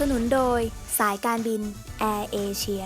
นับสนุนโดยสายการบินแอร์เอเชีย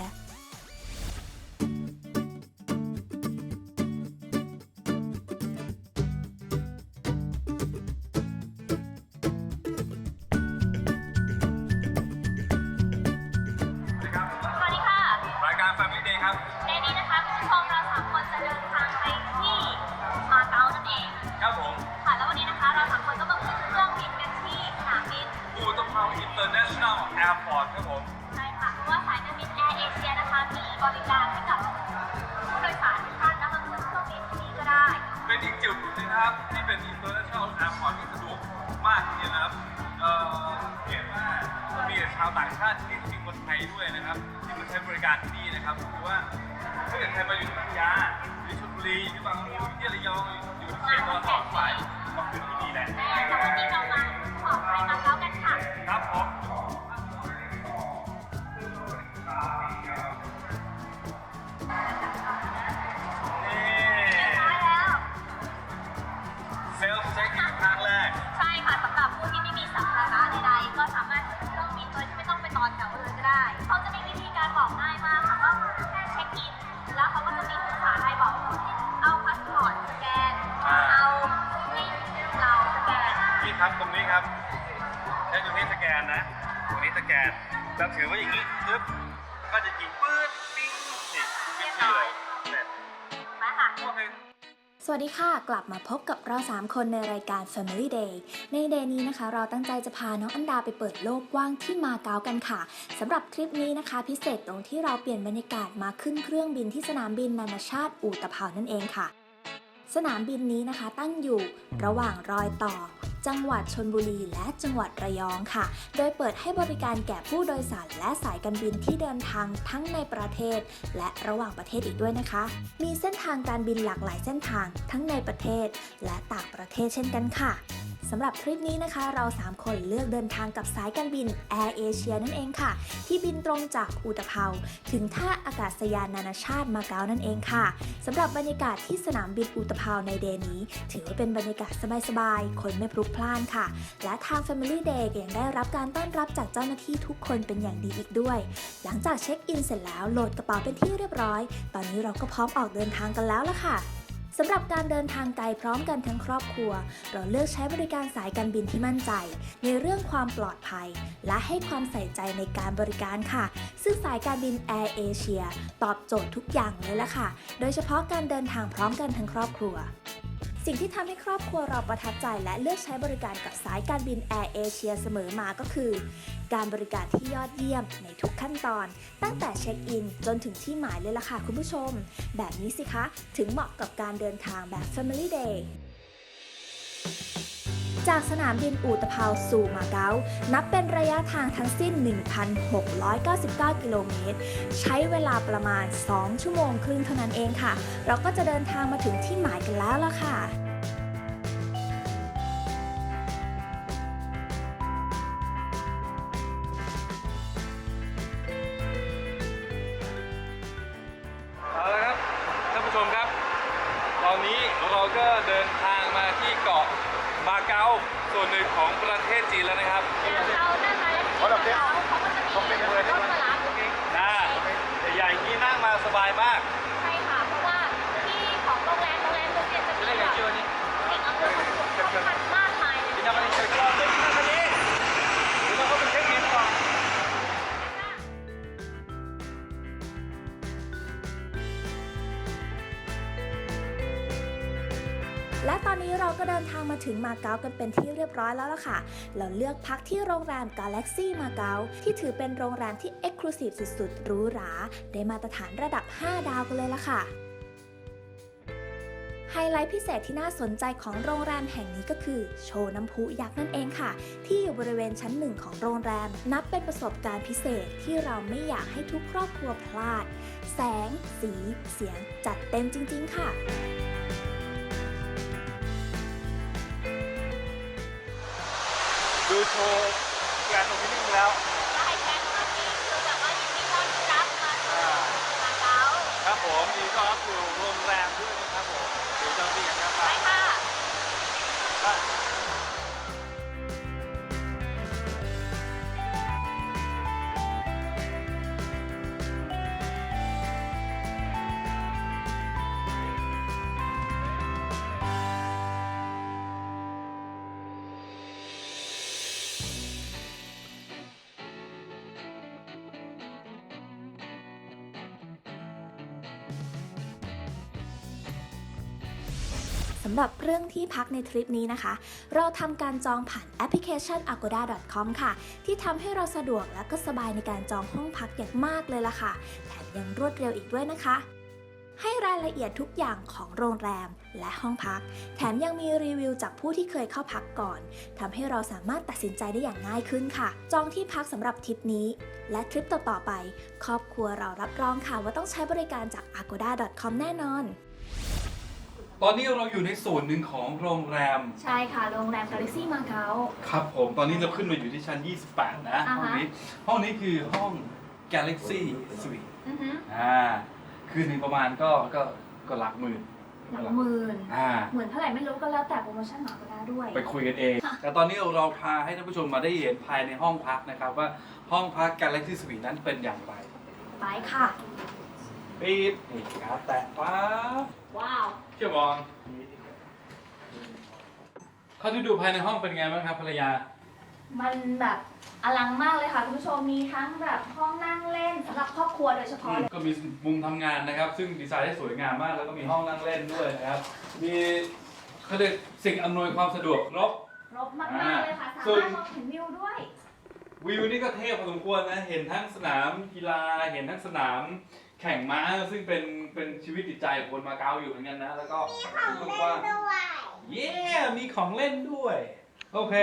ชาวต่างชาติที่มีคนไทยด้วยนะครับที่มาใช้บริการที่นี่นะครับคือว่าถ้าเกิดใครมาอยู่ที่พัทยาอยู่ที่ชลบุรีอยู่บางอยู่ที่ระยองอยู่ที่เขตตะวันออกสายมาขึ้นที่นี่แหละแต่วันนี้เรามาออกไปมาเก๊ากันค่ะ ครับผม ครับตรงนี้ครับใช้ตรงนี้สแกนนะ ตรงนี้สแกนแล้วถือว่าอย่างนี้ปึ๊บก็จะยิงปื๊ดปิ้งนี่ปิ้งที่เลยเสร็จมาค่ะโอเคสวัสดีค่ะ กลับมาพบกับเรา 3 คนในรายการ Family Day ในเดย์นี้นะคะ เราตั้งใจจะพาน้องอันดาไปเปิดโลกกว้างที่มาเก๊ากันค่ะสำหรับทริปนี้นะคะ พิเศษตรงที่เราเปลี่ยนบรรยากาศมาขึ้นเครื่องบินที่สนามบินนานาชาติอู่ตะเภานั่นเองค่ะ สนามบินนี้นะคะตั้งอยู่ระหว่างรอยต่อ จังหวัดชนบุรีและจังหวัดระยองค่ะ โดยเปิดให้บริการแก่ผู้โดยสารและสายการบินที่เดินทางทั้งในประเทศ และระหว่างประเทศอีกด้วยนะคะ มีเส้นทางการบินหลากหลายเส้นทางทั้งในประเทศและต่างประเทศเช่นกันค่ะ สำหรับทริปนี้นะคะ เรา 3 คนเลือกเดินทางกับสายการบิน Air Asia นั่นเองค่ะ ที่บินตรงจากอุตภเปาถึงท่าอากาศยานนานาชาติมาเก๊านั่นเองค่ะสำหรับบรรยากาศที่สนามบินอุตภเปาในเดย์นี้ ถือว่าเป็นบรรยากาศสบายๆคนไม่พลุกพล่านค่ะ และทาง Family Day ยังได้รับการต้อนรับจากเจ้าหน้าที่ทุกคนเป็นอย่างดีอีกด้วย หลังจากเช็คอินเสร็จแล้วโหลดกระเป๋าเป็นที่เรียบร้อย ตอนนี้เราก็พร้อมออกเดินทางกันแล้วล่ะค่ะ สำหรับการเดินทางไกลพร้อมกันทั้งครอบครัว เราเลือกใช้บริการสายการบินที่มั่นใจ ในเรื่องความปลอดภัย และให้ความใส่ใจในการบริการค่ะ ซึ่งสายการบิน Air Asia ตอบโจทย์ทุกอย่างเลยละค่ะ โดยเฉพาะการเดินทางพร้อมกันทั้งครอบครัวสิ่งที่ทำให้ครอบครัวเราประทับใจและเลือกใช้บริการกับสายการบิน Air Asia เสมอมาก็คือ การบริการที่ยอดเยี่ยมในทุกขั้นตอน ตั้งแต่เช็คอินจนถึงที่หมายเลยล่ะค่ะคุณผู้ชม แบบนี้สิคะ ถึงเหมาะกับการเดินทางแบบ Family Day จากสนามบินอู่ตะเภาสู่มาเก๊า นับเป็นระยะทางทั้งสิ้น 1,699 กิโลเมตร ใช้เวลาประมาณ 2 ชั่วโมงครึ่งเท่านั้นเองค่ะ เราก็จะเดินทางมาถึงที่หมายกันแล้วล่ะค่ะ ก็เดินทางมาที่เกาะมาเก๊าส่วนหนึ่งของประเทศจีนแล้วนะครับ เขาด้านในเขาก็จะมีรถมารับ และตอนนี้เราก็เดินทางมาถึงมาเก๊ากันเป็นที่เรียบร้อยแล้วล่ะค่ะ เราเลือกพักที่โรงแรม Galaxy มาเก๊าที่ถือเป็นโรงแรมที่ Exclusive สุดๆหรูหรา ได้มาตรฐานระดับ 5 ดาวกันเลยล่ะค่ะไฮไลท์พิเศษที่น่าสนใจของโรงแรมแห่งนี้ก็คือ โชว์น้ำพุยักษ์นั่นเองค่ะ ที่อยู่บริเวณชั้นหนึ่งของโรงแรม นับเป็นประสบการณ์พิเศษที่เราไม่อยากให้ทุกครอบครัวพลาด แสง สี เสียง จัดเต็มจริง ๆ ค่ะ ดูโชว์แกรนด์โอเพนนิ่งแล้วได้แค่ตอนนี้คือแบบว่ายินดีต้อนรับมาสู่มาเก๊าครับผมมีต้อนรับสู่โรงแรมด้วยนะครับผมเดี๋ยวเจ้าหน้าที่กันครับไปค่ะ ไป สำหรับเรื่องที่พักในทริปนี้นะคะ เราทำการจองผ่านแอปพลิเคชัน agoda.com ค่ะ ที่ทำให้เราสะดวกและก็สบายในการจองห้องพักอย่างมากเลยล่ะค่ะ แถมยังรวดเร็วอีกด้วยนะคะ ให้รายละเอียดทุกอย่างของโรงแรมและห้องพัก แถมยังมีรีวิวจากผู้ที่เคยเข้าพักก่อนทำให้เราสามารถตัดสินใจได้อย่างง่ายขึ้นค่ะ จองที่พักสำหรับทริปนี้และทริปต่อๆไป ครอบครัวเรารับรองค่ะว่าต้องใช้บริการจาก agoda.com แน่นอน ตอนนี้เราอยู่ในส่วนหนึ่งของโรงแรม ใช่ค่ะ โรงแรม Galaxy Macau ครับผมตอนนี้เราขึ้นมาอยู่ที่ชั้น 28 นะอ่าฮะห้องนี้ ห้องนี้คือห้อง Galaxy Suite อือฮึอ่าคืนหนึ่งประมาณก็ก็ก็หลักหมื่นหลักหมื่น อ่าหมื่นเท่าไหร่ไม่รู้ก็แล้วแต่โปรโมชั่นของ Agoda ด้วย ไปคุยกันเอง แต่ตอนนี้เราพาให้ท่านผู้ชมมาได้เห็นภายในห้องพักนะครับ ว่าห้องพัก Galaxy Suite นั้นเป็นอย่างไร ไปค่ะ ปี๊ดนี่ครับแตะป๊าบ ว้าว เชื่อมองเขาที่ดูภายในห้องเป็นไงบ้างครับภรรยา มันแบบอลังมากเลยค่ะคุณผู้ชมมีทั้งแบบห้องนั่งเล่นสำหรับครอบครัวโดยเฉพาะเลยก็มีมุมทำงานนะครับ ซึ่งดีไซน์ได้สวยงามมาก แล้วก็มีห้องนั่งเล่นด้วยนะครับ มีเขาเรียกสิ่งอำนวยความสะดวกครบ รบมากๆเลยค่ะ สาส่วนมารถมองเห็นวิวด้วย วิวนี่ก็เทพพอสมควรนะ เห็นทั้งสนามกีฬา เห็นทั้งสนาม แข่งม้าซึ่งเป็นเป็นชีวิตจิตใจของคนมาเก๊าอยู่เหมือนกันนะ แล้วก็กว้างๆเย้มีของเล่นด้วย โอเค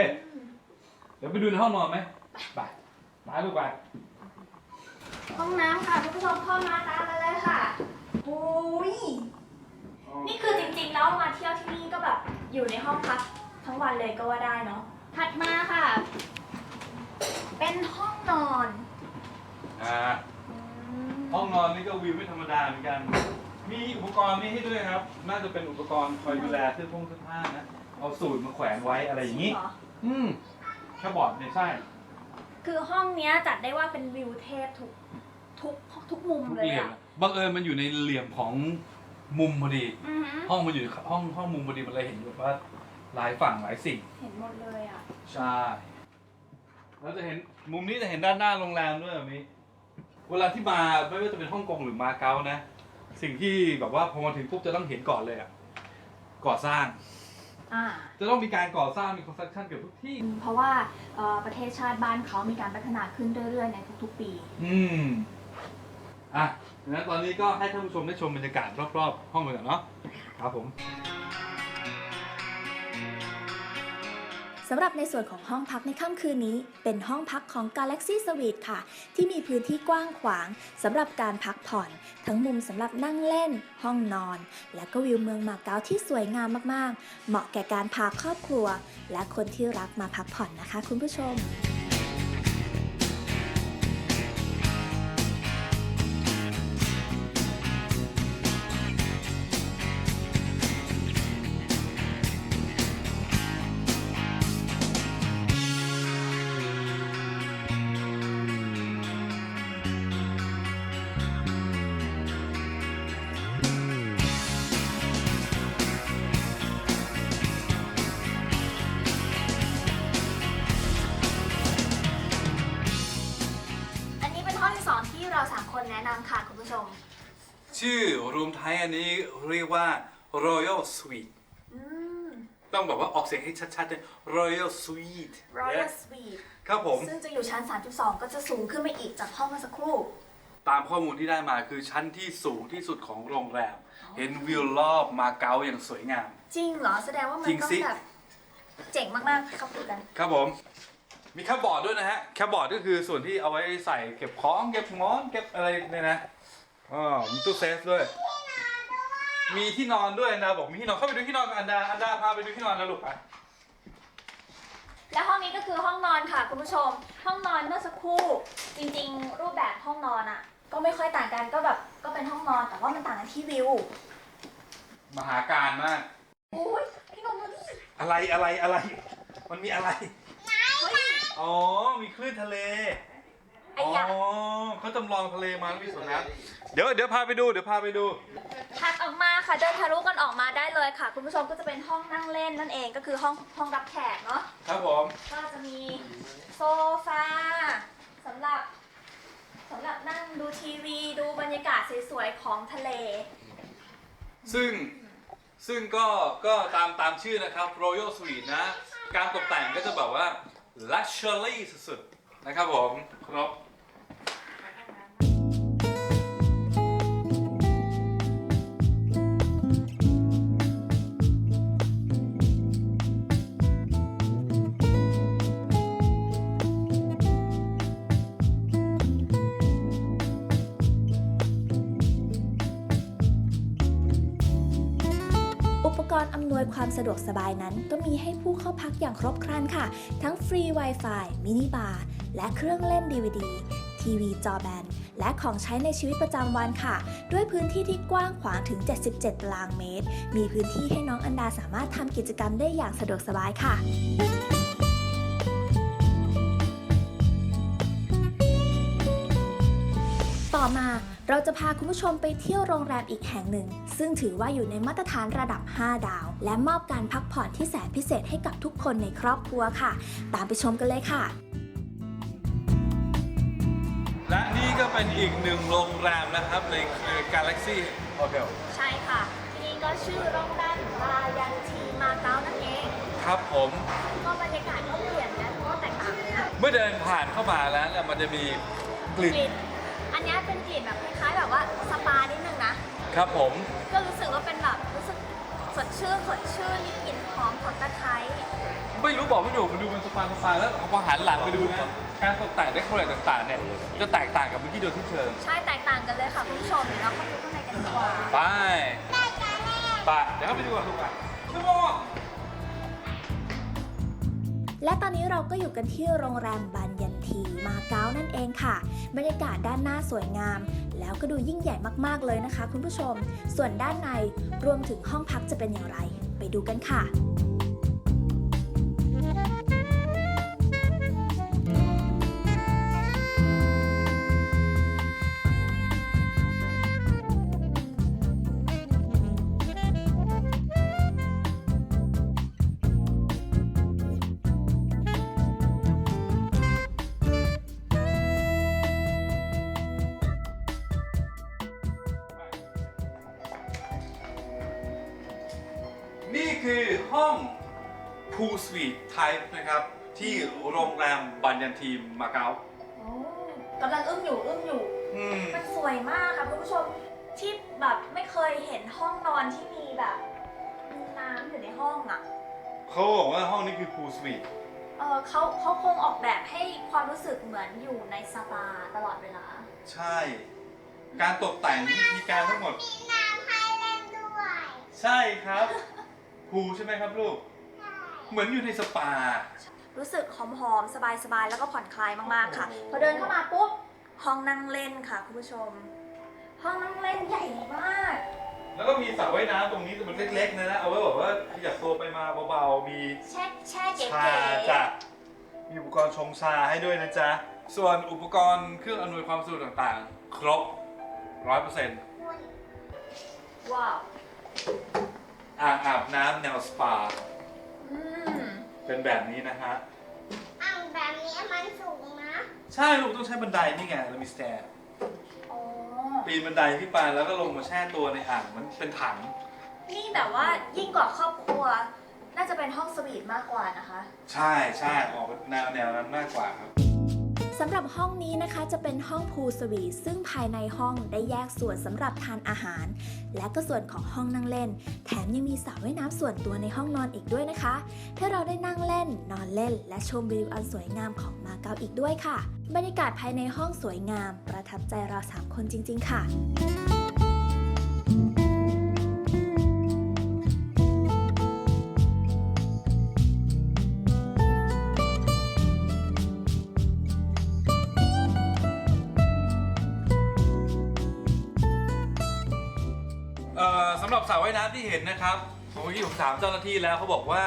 เดี๋ยวไปดูในห้องนอนไหมไปมาลูกไป ห้องน้ำค่ะคุณผู้ชมเข้ามาตามมาเลยค่ะโอ้ยนี่คือจริงๆแล้วมาเที่ยวที่นี่ก็แบบอยู่ในห้องพักทั้งวันเลยก็ว่าได้เนาะถัดมาค่ะ เป็นห้องนอน อ่า ห้องนอนนี่ก็วิวไม่ธรรมดาเหมือนกัน มีอุปกรณ์นี่ให้ด้วยครับ น่าจะเป็นอุปกรณ์คอยดูแลเสื้อผงเสื้อผ้านะ เอาสูตรมาแขวนไว้อะไรอย่างนี้เหรออืมแค่บอร์ดเนี่ยใช่ คือห้องเนี้ยจัดได้ว่าเป็นวิวเทพทุกทุกทุกมุมทุกเลยเหลี่ยมอะบังเอิญมันอยู่ในเหลี่ยมของมุมพอดี อือหือห้องมันอยู่ห้องห้องมุมพอดีมันเลยเห็นแบบว่าหลายฝั่งหลายสิ่ง เห็นหมดเลยอะ ใช่ แล้วจะเห็นมุมนี้จะเห็นด้านหน้าโรงแรมด้วยแบบนี้ เวลาที่มาไม่ว่าจะเป็นฮ่องกงหรือมาเก๊านะ สิ่งที่แบบว่าพอมาถึงปุ๊บจะต้องเห็นก่อนเลยอะก่อสร้าง อ่า จะต้องมีการก่อสร้างมีคอนสตรักชั่นเกือบทุกที่ เพราะว่าเอ่อประเทศชาติบ้านเขามีการพัฒนาขึ้นเรื่อยๆในทุกๆปี อืม อะดังนั้นตอนนี้ก็ให้ท่านผู้ชมได้ชมบรรยากาศรอบๆ ห้องเลยก่อนเนาะ ครับผม สำหรับในส่วนของห้องพักในค่ำคืนนี้ เป็นห้องพักของ Galaxy Suite ค่ะ ที่มีพื้นที่กว้างขวางสำหรับการพักผ่อน ทั้งมุมสำหรับนั่งเล่น ห้องนอน และก็วิวเมืองมาเก๊าที่สวยงามมากๆ เหมาะแก่การพาครอบครัว และคนที่รักมาพักผ่อนนะคะ คุณผู้ชม ชื่อรวมไทยอันนี้เรียกว่า Royal Suite อืม ต้องแบบว่าออกเสียงให้ชัดๆเลย Royal Suite Royal Suite ครับผม ซึ่งจะอยู่ชั้น 3.2 ก็จะสูงขึ้นไปอีกจากห้องเมื่อสักครู่ ตามข้อมูลที่ได้มาคือชั้นที่สูงที่สุดของโรงแรม เห็นวิวรอบมาเก๊าอย่างสวยงาม จริงเหรอ แสดงว่ามันจริงต้องสิ แบบ เจ๋งมากๆเข้าไปดูกัน ครับผม มีแคปบอร์ดด้วยนะฮะ แคปบอร์ดก็คือส่วนที่เอาไว้ใส่เก็บของ เก็บหมอนเก็บอะไรเนี่ยนะ อ๋อมีตู้เซฟด้วย มีที่นอนด้วยอันดาบอกมีที่นอนเข้าไปดูที่นอนกับอันดาอันดาพาไปดูที่นอนนะลูกไปและห้องนี้ก็คือห้องนอนค่ะคุณผู้ชม ห้องนอนเมื่อสักครู่จริงๆ รูปแบบห้องนอนอะ ก็ไม่ค่อยต่างกันก็แบบก็เป็นห้องนอนแต่ว่ามันต่างกันที่วิวมหาการมากอุ้ยพี่นนท์ดูดิอะไรอะไรอะไร มันมีอะไรเฮ้ยอ๋อมีคลื่นทะเลไอ้อ๋อยะเขาจำลองทะเลมาแล้วมีสวนน้ำเดี๋ยวเดี๋ยวพาไปดูเดี๋ยวพาไปดู ถัดออกมาค่ะเดินทะลุกันออกมาได้เลยค่ะ คุณผู้ชมก็จะเป็นห้องนั่งเล่นนั่นเองก็คือห้องห้องรับแขกเนาะครับผมก็จะมีโซฟาสำหรับสำหรับนั่งดูทีวีดูบรรยากาศสวยๆของทะเล ซึ่งซึ่งก็ก็ตามตามชื่อนะครับ Royal Suite นะ การตกแต่งก็จะแบบว่า luxury สุดๆ นะครับผม ครบ ความสะดวกสบายนั้น ก็มีให้ผู้เข้าพักอย่างครบครันค่ะ ทั้งฟรี Wi-Fi มินิบาร์และเครื่องเล่น DVD ทีวีจอแบนและของใช้ในชีวิตประจำวันค่ะ ด้วยพื้นที่ที่กว้างขวางถึง 77 ตารางเมตร มีพื้นที่ให้น้องอันดาสามารถทำกิจกรรมได้อย่างสะดวกสบายค่ะ ต่อมาเราจะพาคุณผู้ชมไปเที่ยวโรงแรมอีกแห่งหนึ่ง ซึ่งถือว่าอยู่ในมาตรฐานระดับ 5 ดาว และมอบการพักผ่อนที่แสนพิเศษให้กับทุกคนในครอบครัวค่ะ ตามไปชมกันเลยค่ะ และนี่ก็เป็นอีกหนึ่งโรงแรมนะครับในเครือ Galaxy Hotel ใช่ค่ะ ที่นี่ก็ชื่อโรงแรมบายันทีมาเก๊านั่นเองครับผม ก็บรรยากาศก็เปลี่ยนนะเพราะว่าแตกต่างกันเมื่อเดินผ่านเข้ามาแล้วเนี่ยมันจะมีกลิ่นกลิ่น อันเนี้ยเป็นกลิ่นแบบคล้ายๆแบบว่าสปานิดนึงนะ ครับผม ก็รู้สึกว่าเป็นแบบรู้สึกสดชื่นสดชื่นมีกลิ่นหอมของตะไคร้ไม่รู้บอกไม่ถูกมันดูเป็นสปาสปาแล้วพอหันหลังไปดูนะการตกแต่งเดคอเรทต่างๆเนี่ยจะแตกต่างกับเมื่อกี้โดยทุกเชิงใช่แตกต่างกันเลยค่ะคุณผู้ชมเดี๋ยวเราเข้าไปข้างในกันดีกว่า ไปไปเดี๋ยวเข้าไปดูกันลูกอะชั่วโมง และตอนนี้เราก็อยู่กันที่โรงแรมบันยันทีมาเก๊านั่นเองค่ะ บรรยากาศด้านหน้าสวยงาม แล้วก็ดูยิ่งใหญ่มากๆเลยนะคะ คุณผู้ชม ส่วนด้านในรวมถึงห้องพักจะเป็นอย่างไร ไปดูกันค่ะ คือห้อง Pool Suite Type นะครับ ที่โรงแรมบันยันทีมมาเก๊าโอ้กำลังอึ้งอยู่อึ้งอยู่ อืม มันสวยมากค่ะคุณผู้ชมที่แบบไม่เคยเห็นห้องนอนที่มีแบบน้ำอยู่ในห้องอะ เขาบอกว่าห้องนี้คือ Pool Suite เออเขาเขาคงออกแบบให้ความรู้สึกเหมือนอยู่ในสปาตลอดเวลา ใช่ การตกแต่งมีการทั้งหมด มีน้ำให้เล่นด้วย ใช่ครับ พูใช่ไหมครับลูก เหมือนอยู่ในสปา รู้สึกหอมๆ สบายๆ แล้วก็ผ่อนคลายมากๆ ค่ะ โอ้โห พอเดินเข้ามาปุ๊บ ห้องนั่งเล่นค่ะคุณผู้ชม ห้องนั่งเล่นใหญ่มาก แล้วก็มีสระว่ายน้ำตรงนี้แต่มันเล็กๆนะนะเอาไว้แบบว่าขยับตัวไปมาเบาๆ มีแช่แช่เก๋ชาจ้ะ มีอุปกรณ์ชงชาให้ด้วยนะจ๊ะ ส่วนอุปกรณ์เครื่องอำนวยความสะดวกต่างๆ ครบร้อยเปอร์เซ็นต์ๆว้าว อ่างอาบน้ำแนวสปา อืมเป็นแบบนี้นะฮะ อ่างแบบนี้มันสูงนะใช่ลูกต้องใช้บันไดนี่ไงเรามีสแตร์อ๋อปีนบันไดขึ้นไปแล้วก็ลงมาแช่ตัวในอ่างมันเป็นถัง นี่แบบว่ายิ่งกว่าครอบครัว น่าจะเป็นห้องสวีทมากกว่านะคะ ใช่ใช่ออกเป็นแนวแนวนั้นมากกว่าครับ สำหรับห้องนี้นะคะจะเป็นห้องพูลสวีทซึ่งภายในห้องได้แยกส่วนสำหรับทานอาหาร และก็ส่วนของห้องนั่งเล่น แถมยังมีสระว่ายน้ำส่วนตัวในห้องนอนอีกด้วยนะคะ ให้เราได้นั่งเล่น นอนเล่น และชมวิวอันสวยงามของมาเก๊าอีกด้วยค่ะ บรรยากาศภายในห้องสวยงาม ประทับใจเราสามคนจริง ๆ ค่ะ เห็นนะครับผมเมื่อกี้ผมถามเจ้าหน้าที่แล้วเขาบอกว่า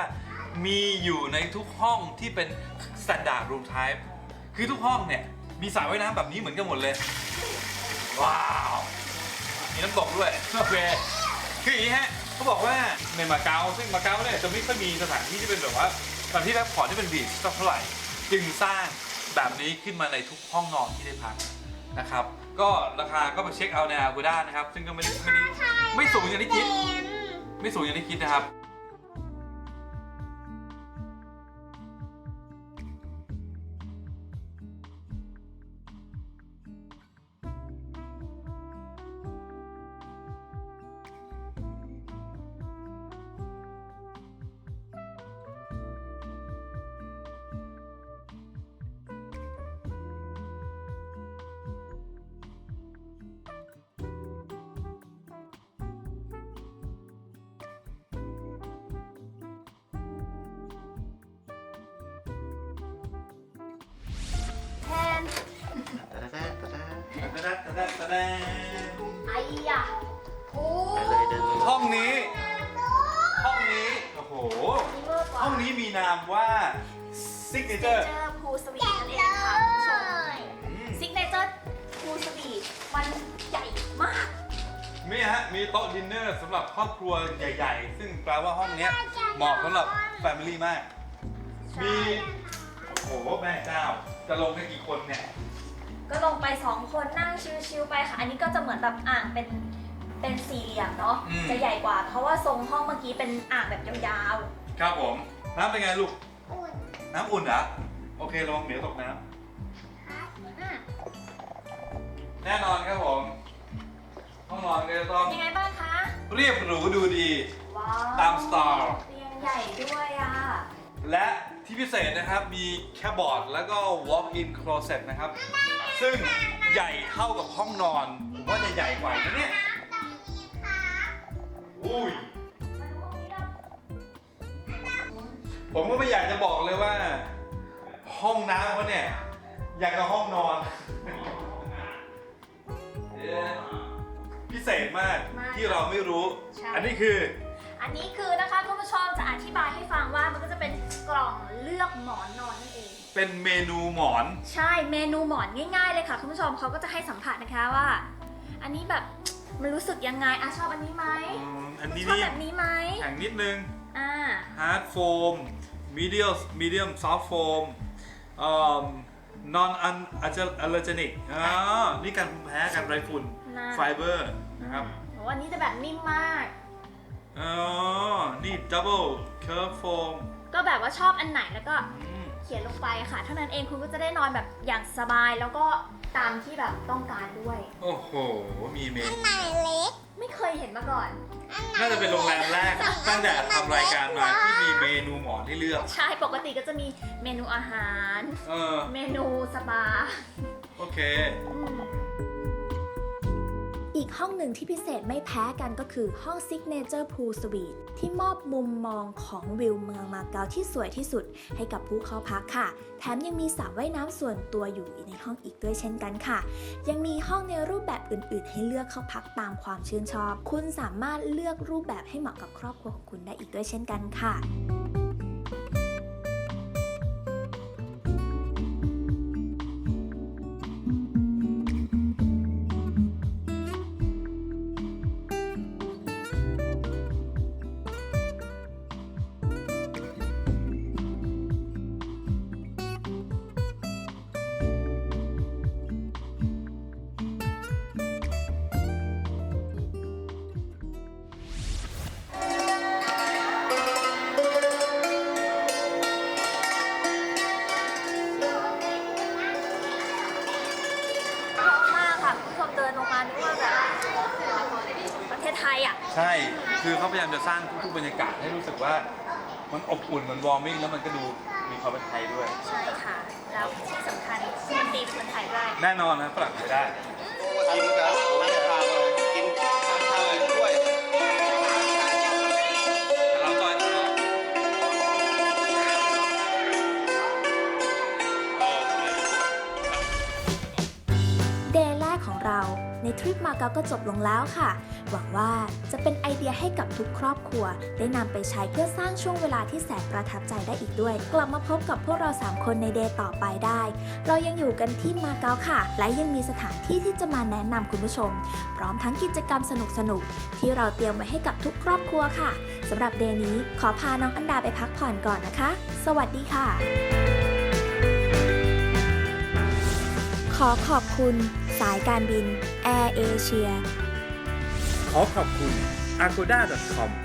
มีอยู่ในทุกห้องที่เป็น standard room type คือทุกห้องเนี่ย มีสระว่ายน้ำแบบนี้เหมือนกันหมดเลย ว้าว มีน้ำตกด้วยโอเคคืออย่างนี้ฮะเขาบอกว่าในมาเก๊าซึ่งมาเก๊าเนี่ยจะไม่ค่อยมีสถานที่ที่เป็นแบบว่าสถานที่พักผ่อนที่เป็นบีชสักเท่าไหร่จึงสร้างแบบนี้ขึ้นมาในทุกห้องนอนที่ได้พักนะครับ ก็ราคาก็ไปเช็คเอาในอากูด้านะครับ ซึ่งก็ไม่ได้ไม่ได้ไม่สูงอย่างที่คิด ไม่สูงอย่างที่คิดนะครับ ดะตะดะตะดะไอ้ยะโอ้ไปเลยเดินเลยห้องนี้ ห้องนี้ โอ้โหนี่เวอร์กว่าห้องนี้มีนามว่า Signature เจอพูสวีทนั่นเองค่ะคุณผู้ชมอืมซิกเนเจอร์พูสวีทมันใหญ่มากมีฮะ มีโต๊ะดินเนอร์สำหรับครอบครัวใหญ่ ๆ ซึ่งแปลว่าห้องเนี้ยเหมาะสำหรับ Family มากใช่มี โอ้โห แม่เจ้า จะลงกันกี่คนเนี่ย ก็ลงไปสองคนนั่งชิลๆไปค่ะ อันนี้ก็จะเหมือนแบบอ่างเป็นเป็นสี่เหลี่ยมเนาะอืม จะใหญ่กว่า เพราะว่าทรงห้องเมื่อกี้เป็นอ่างแบบยาวครับผม น้ำเป็นไงลูก อุ่นน้ำอุ่นเหรอ โอเคลองเดี๋ยวตกน้ครับอะำแน่นอนครับผม ห้องนอนก็จะต้องๆยังไงบ้างคะ เรียบหรูดูดี ว้าวตามสไตล์ เตียงใหญ่ด้วยอะ และที่พิเศษนะครับ มีแคบอร์ดแล้วก็ walk-in closet นะครับ ซึ่งใหญ่เท่ากับห้องนอนผมว่าจะใหญ่กว่าอีกนะเนี่ยตรงนี้ครับอุ้ยมาดูห้องนี้แล้วผมก็ไม่อยากจะบอกเลยว่า ห้องน้ำเขาเนี่ยอย่างกับห้องนอนเอ๊ะพิเศษมากที่เราไม่รู้อันนี้คือ อันนี้คือนะคะคุณผู้ชมจะอธิบายให้ฟังว่ามันก็จะเป็น กล่องเลือกหมอนนอนนั่นเอง เป็นเมนูหมอน ใช่เมนูหมอนง่ายๆเลยค่ะคุณผู้ชมเขาก็จะให้สัมผัสนะคะว่า อันนี้แบบมันรู้สึกยังไงอะชอบอันนี้ไหมอืมอันนี้ชอบนี่แบบนี้ไหมแข็งนิดนึงอ่า hard foam medium medium soft foam um non un allergenic อ่านี่การภูมิแพ้การไรฝุ่นนะไฟเบอร์นะครับโอ้อันนี้จะแบบนิ่มมากอ๋อนี่ double curve foam ก็แบบว่าชอบอันไหนแล้วก็อืมเขียนลงไปค่ะ เท่านั้นเองคุณก็จะได้นอนแบบอย่างสบายแล้วก็ตามที่แบบต้องการด้วย โอ้โห มีเมอันนูไหนเล็ก ไม่เคยเห็นมาก่อนอันไหนน่าจะเป็นโรงแรมแรก ตั้งแต่ทำรายการมาที่มีเมนูหมอนให้เลือก ใช่ ปกติก็จะมีเมนูอาหารเออเมนูสปา โอเค อีกห้องหนึ่งที่พิเศษไม่แพ้กันก็คือห้อง Signature Pool Suite ที่มอบมุมมองของวิวเมืองมาเก๊าที่สวยที่สุดให้กับผู้เข้าพักค่ะ แถมยังมีสระว่ายน้ำส่วนตัวอยู่ในห้องอีกด้วยเช่นกันค่ะ ยังมีห้องในรูปแบบอื่น ๆ ให้เลือกเข้าพักตามความชื่นชอบ คุณสามารถเลือกรูปแบบให้เหมาะกับครอบครัวของคุณได้อีกด้วยเช่นกันค่ะ ไทยอะ ใช่ คือเขาพยายามจะสร้างทุกๆบรรยากาศให้รู้สึกว่ามันอบอุ่นมันวอร์มิ่งแล้วมันก็ดูมีความเป็นไทยด้วย ใช่ค่ะ แล้วที่สำคัญมันตีเป็นคนไทยได้แน่นอนนะฝรั่งไทยได้ กินกันผมไม่ได้พาเลยกินข้าวเลยด้วย แต่เราจอยนะ เดย์แรกของเราในทริปมาเก๊าก็จบลงแล้วค่ะ หวังว่าจะเป็นไอเดียให้กับทุกครอบครัว ได้นำไปใช้เพื่อสร้างช่วงเวลาที่แสนประทับใจได้อีกด้วย กลับมาพบกับพวกเรา 3 คนในเดย์ต่อไปได้ เรายังอยู่กันที่มาเก๊าค่ะ และยังมีสถานที่ที่จะมาแนะนำคุณผู้ชม พร้อมทั้งกิจกรรมสนุกๆที่เราเตรียมไว้ให้กับทุกครอบครัวค่ะสำหรับเดย์นี้ขอพาน้องอันดาไปพักผ่อนก่อนนะคะ สวัสดีค่ะขอขอบคุณ สายการบิน แอร์เอเชีย ขอขอบคุณ agoda.com